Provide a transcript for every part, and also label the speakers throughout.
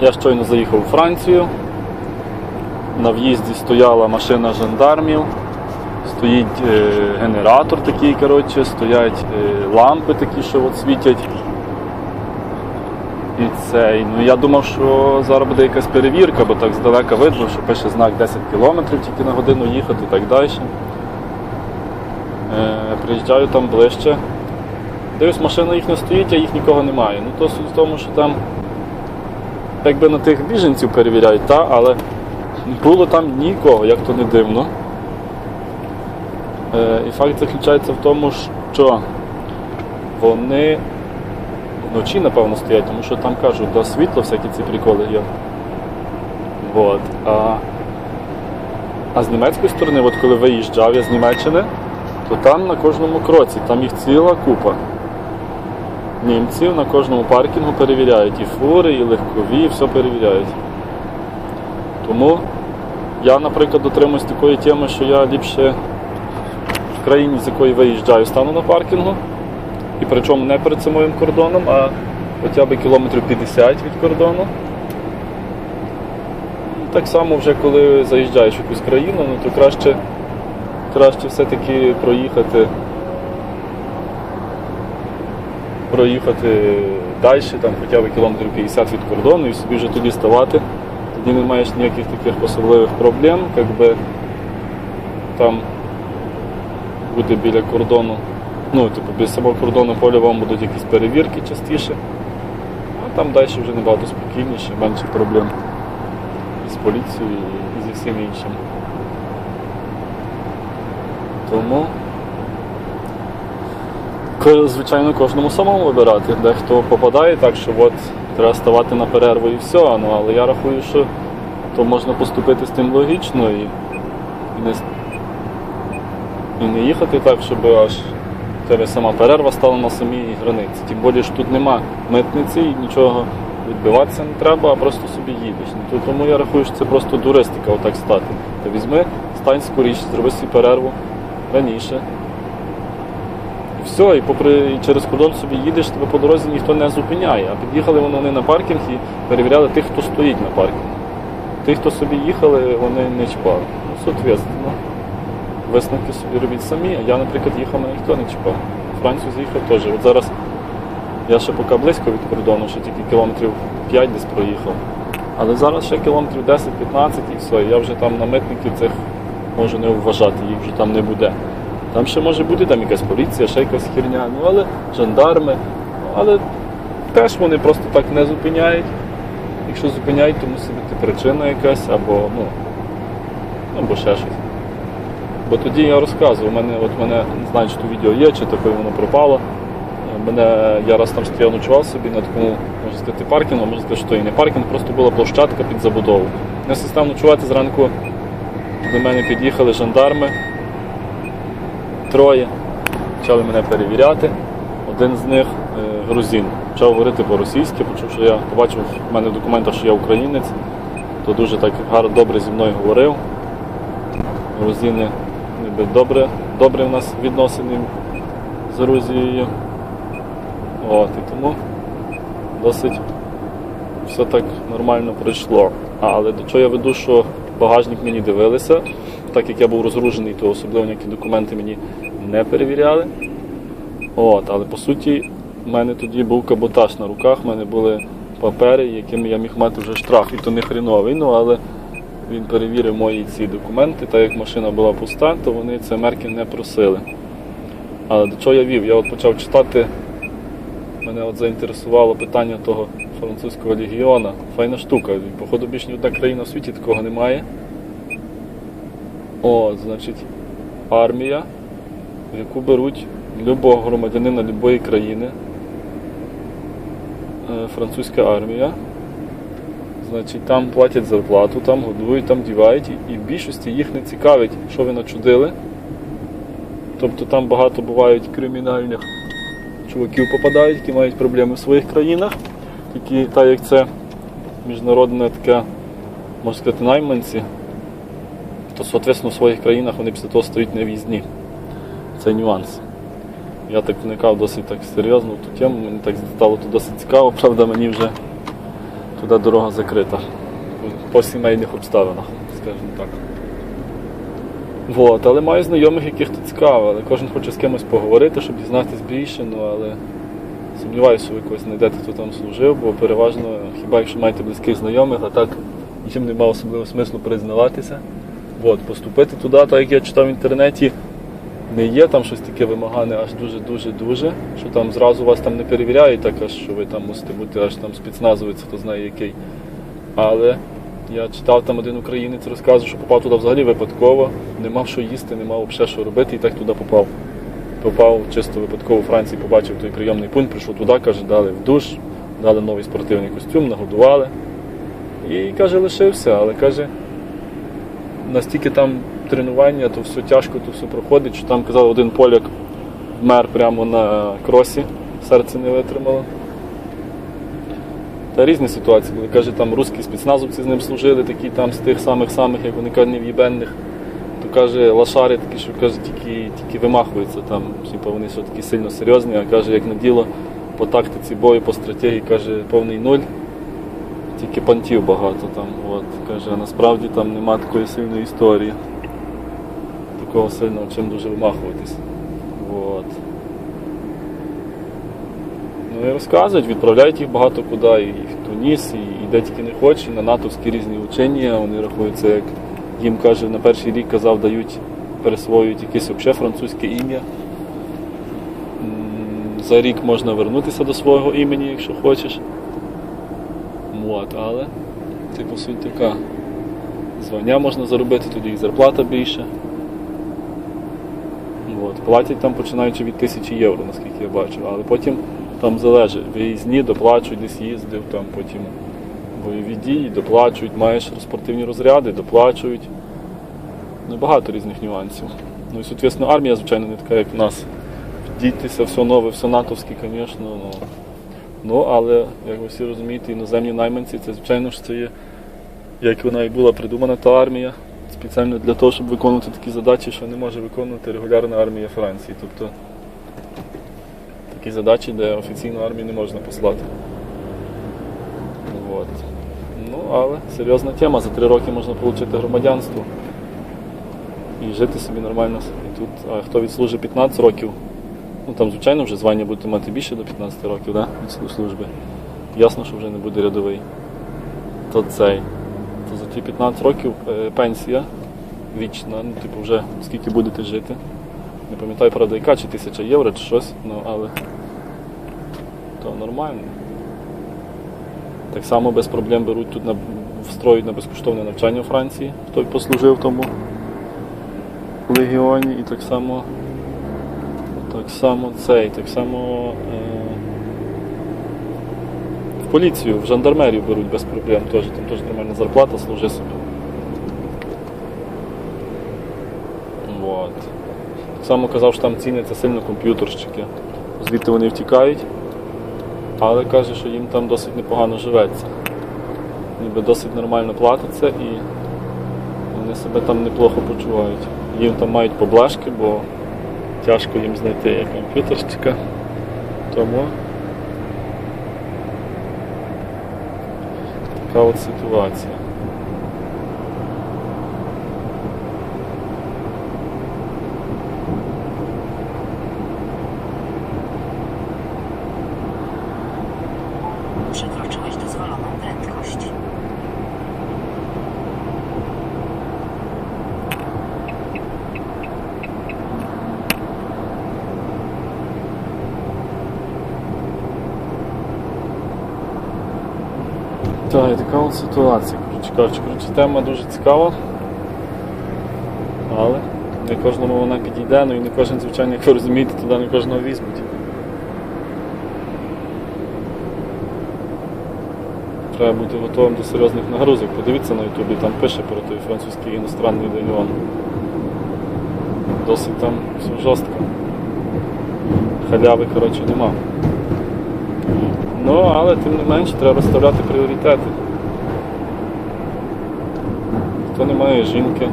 Speaker 1: Я щойно заїхав у Францію. На в'їзді стояла машина жандармів, стоїть е, генератор такий, коротше, стоять е, лампи такі, що от світять. І цей. Ну я думав, що зараз буде якась перевірка, бо так здалека видно, що пише знак 10 км тільки на годину їхати і так далі. Е, приїжджаю там ближче. Дивлюсь, машина їх не стоїть, а їх нікого немає. Ну то суть в тому, що там якби на тих біженців перевіряють, та, але було там нікого, як то не дивно. Е, і факт заключається в тому, що вони вночі, напевно, стоять, тому що там кажуть, до світла всякі ці приколи є. Вот. А, а з німецької сторони, от коли виїжджав я з Німеччини, то там на кожному кроці, там їх ціла купа. Німців на кожному паркінгу перевіряють і фури, і легкові, і все перевіряють. Тому я, наприклад, дотримуюсь такої теми, що я ліпше в країні, з якої виїжджаю, стану на паркінгу. І причому не перед самим кордоном, а хоча б кілометрів 50 від кордону. І Так само вже коли заїжджаєш в якусь країну, ну, то краще, краще все-таки проїхати проїхати далі, там хоча б кілометрів 50 від кордону і собі вже тоді ставати. Тоді не маєш ніяких таких особливих проблем, якби там буде біля кордону, ну, типу, біля самого кордону поля вам будуть якісь перевірки частіше. А там далі вже набагато спокійніше, менше проблем з поліцією, і зі всім іншим. Тому Звичайно, кожному самому вибирати. Дехто попадає так, що от треба ставати на перерву і все. Ну, але я рахую, що то можна поступити з тим логічно і, не, і не їхати так, щоб аж тебе сама перерва стала на самій границі. Тим більше що тут нема митниці і нічого відбиватися не треба, а просто собі їдеш. Ну, то- Тому я рахую, що це просто дуристика отак стати. Ти візьми, стань скоріше, зроби собі перерву раніше. Все, і попри і через кордон собі їдеш, тебе по дорозі ніхто не зупиняє. А під'їхали вони на паркінг і перевіряли тих, хто стоїть на паркінгу. Тих, хто собі їхали, вони не чіпали. Ну, соответственно, висновки собі робіть самі. А я, наприклад, їхав, мене ніхто не чіпав. Францію заїхав теж. От зараз я ще поки близько від кордону, ще тільки кілометрів 5 десь проїхав. Але зараз ще кілометрів 10-15 і все. Я вже там на митників цих можу не вважати, їх вже там не буде. Там ще може бути там якась поліція, ще якась херня, ну але жандарми. Але теж вони просто так не зупиняють. Якщо зупиняють, то мусить бути причина якась або ну, або ще щось. Бо тоді я розказував, мене, от мене не знаю, чи то відео є, чи таке воно пропало. Мене, я раз там стояв ночував собі на такому, можна сказати, паркінгу, можна сказати, що і не паркінг, просто була площадка під забудову. Я став ночувати зранку, до мене під'їхали жандарми, троє, почали мене перевіряти. Один з них е, грузин. Почав говорити по-російськи, почув, що я побачив в мене в документах, що я українець, то дуже так гарно добре зі мною говорив. Грузини ніби добре, добре в нас відносини з Грузією. От, і тому досить все так нормально пройшло. А, але до чого я веду, що багажник мені дивилися, так як я був розгружений, то особливо ніякі документи мені не перевіряли. От, але по суті, в мене тоді був каботаж на руках, в мене були папери, якими я міг мати вже штраф, і то не хріновий, ну але він перевірив мої ці документи, так як машина була пуста, то вони це мерки не просили. Але до чого я вів? Я от почав читати, мене от заінтересувало питання того французького легіона. Файна штука. Походу більш ні одна країна в світі такого немає. О, значить, армія, в яку беруть любого громадянина любої країни. Е, Французька армія. Значить, там платять зарплату, там годують, там дівають, і- в більшості їх не цікавить, що ви начудили. Тобто там багато бувають кримінальних чуваків попадають, які мають проблеми в своїх країнах. Такі, так як це міжнародне таке, можна сказати, найманці, то, соответственно, в своїх країнах вони після того стають нев'їзні. Це нюанс. Я так вникав досить так серйозно в ту тему, мені так стало то досить цікаво, правда, мені вже туди дорога закрита. По сімейних обставинах, скажімо так. Вот, але маю знайомих, яких тут цікаво, але кожен хоче з кимось поговорити, щоб дізнатися більше, ну але сумніваюся, що ви когось знайдете, хто там служив, бо переважно, хіба якщо маєте близьких знайомих, а так нічим немає особливого смислу признаватися. От, поступити туди, так як я читав в інтернеті, не є там щось таке вимагане аж дуже-дуже-дуже, що там зразу вас там не перевіряють, так аж що ви там мусите бути аж там спецназовець, хто знає який. Але я читав там один українець розказував, що попав туди взагалі випадково, не мав що їсти, не мав взагалі що робити, і так туди попав. Попав чисто випадково у Франції, побачив той прийомний пункт, прийшов туди, каже, дали в душ, дали новий спортивний костюм, нагодували. І каже, лишився, але каже, настільки там тренування, то все тяжко, то все проходить, що там казав один поляк вмер прямо на кросі, серце не витримало. Та різні ситуації були. Каже, там русські спецназовці з ним служили, такі там з тих самих самих, як вони кажуть, нев'єбенних. То каже, лашари такі, що каже, тільки, тільки вимахуються там. Типу вони все такі сильно серйозні, а каже, як на діло по тактиці бою, по стратегії, каже, повний нуль. Тільки пантів багато там. От. Каже, насправді там нема такої сильної історії. Такого сильного, чим дуже вимахуватись. От. Ну і розказують, відправляють їх багато куди, і в Туніс, і, і де тільки не хочеш, і на натовські різні учення. Вони рахуються, як їм каже, на перший рік казав, дають, пересвоюють якесь взагалі французьке ім'я. За рік можна вернутися до свого імені, якщо хочеш. От, але типу суть така. Звання можна заробити, тоді і зарплата більше. От. Платять там починаючи від 1000 євро, наскільки я бачу, але потім там залежить. Виїзні доплачують, десь їздив, там потім бойові дії, доплачують, маєш спортивні розряди, доплачують. Ну, багато різних нюансів. Ну і, соответственно, армія, звичайно, не така, як в нас. Вдійтеся, все нове, все натовське, звісно. Ну, ну, але, як ви всі розумієте, іноземні найманці, це, звичайно ж, це є, як вона і була придумана та армія, спеціально для того, щоб виконувати такі задачі, що не може виконувати регулярна армія Франції. Тобто такі задачі, де офіційну армію не можна послати. От. Ну, але серйозна тема. За три роки можна отримати громадянство і жити собі нормально. І тут, а хто відслужить 15 років, ну там, звичайно, вже звання будете мати більше до 15 років, да? від служби. Ясно, що вже не буде рядовий. То цей. То за ті 15 років е, пенсія вічна, ну, типу, вже скільки будете жити. Не пам'ятаю, правда, яка, чи тисяча євро, чи щось, ну але то нормально. Так само без проблем беруть тут на встроюють на безкоштовне навчання у Франції, хто послужив в тому легіоні, і так само так само цей, так само е, в поліцію, в жандармерію беруть без проблем теж, там теж нормальна зарплата, служи собі. Вот. Так само казав, що там ціняться сильно комп'ютерщики. Звідти вони втікають, але каже, що їм там досить непогано живеться. Ніби досить нормально платиться і вони себе там неплохо почувають. Їм там мають поблажки, бо тяжко їм знайти як комп'ютерщика. Тому така от ситуація. Так, така ситуація. Коротше коротше, тема дуже цікава. Але не кожному вона підійде, ну і не кожен, звичайно, як ви розумієте, туди не кожного візьмуть. Треба бути готовим до серйозних нагрузок. Подивіться на ютубі, там пише про той французький іностранний легіон. Досить там все жорстко. Халяви, коротше, нема. Ну, але тим не менше треба розставляти пріоритети. Хто не має жінки,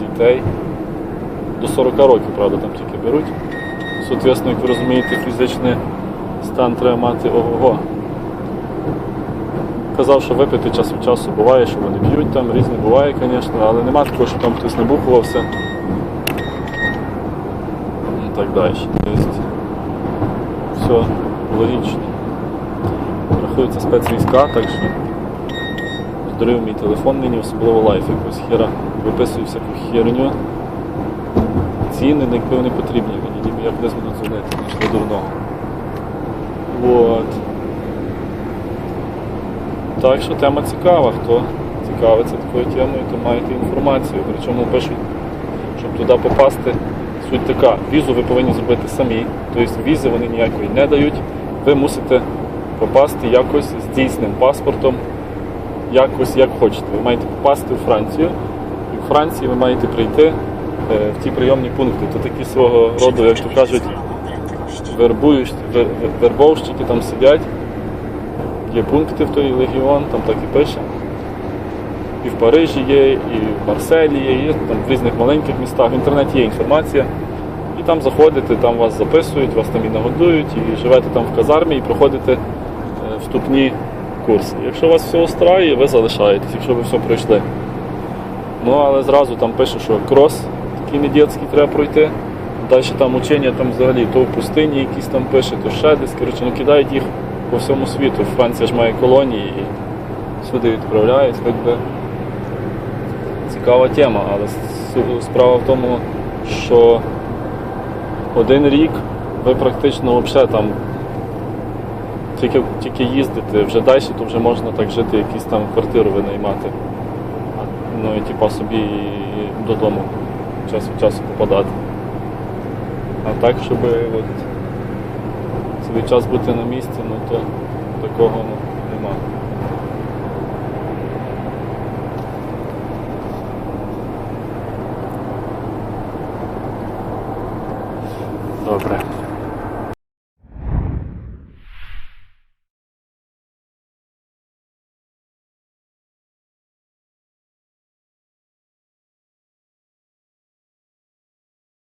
Speaker 1: дітей. До 40 років, правда, там тільки беруть. Соответственно, як ви розумієте, фізичний стан треба мати ого-го. казав, що випити час від часу буває, що вони п'ють там, різні буває, звісно, але нема такого, що там хтось набухувався. І так далі. Тобто, все логічно. Рахується спецвійська, так що здарив мій телефон нині, особливо лайф якось хера. Виписую всяку херню. Ціни, якби вони потрібні мені, ніби як десь будуть дзвонити, нічого дурного. Вот. Так що тема цікава, хто цікавиться такою темою, то маєте інформацію. Причому пишуть, щоб туди попасти. Суть така, візу ви повинні зробити самі, тобто візи вони ніякої не дають. Ви мусите попасти якось з дійсним паспортом, якось як хочете. Ви маєте попасти у Францію, і в Франції ви маєте прийти е, в ті прийомні пункти. То такі свого роду, як то кажуть, вербують, вер- вер- вербовщики там сидять. Є пункти в той легіон, там так і пише. І в Парижі є, і в Марселі є, і там в різних маленьких містах. В інтернеті є інформація. І там заходите, там вас записують, вас там і нагодують, і живете там в казармі і проходите вступні курси. Якщо вас все устраює, ви залишаєтесь, якщо ви все пройшли. Ну, але зразу там пише, що крос такий недітський треба пройти. Далі там учення там взагалі то в пустині якісь там пише, то ще десь. Коротше, ну кидають їх по всьому світу. Франція ж має колонії і сюди відправляють. Якби цікава тема, але справа в тому, що один рік ви практично взагалі там тільки, тільки їздити, вже далі, то вже можна так жити, якісь там квартиру винаймати. Ну і типа собі додому час від часу попадати. А так, щоб от, свій час бути на місці, ну то такого ну,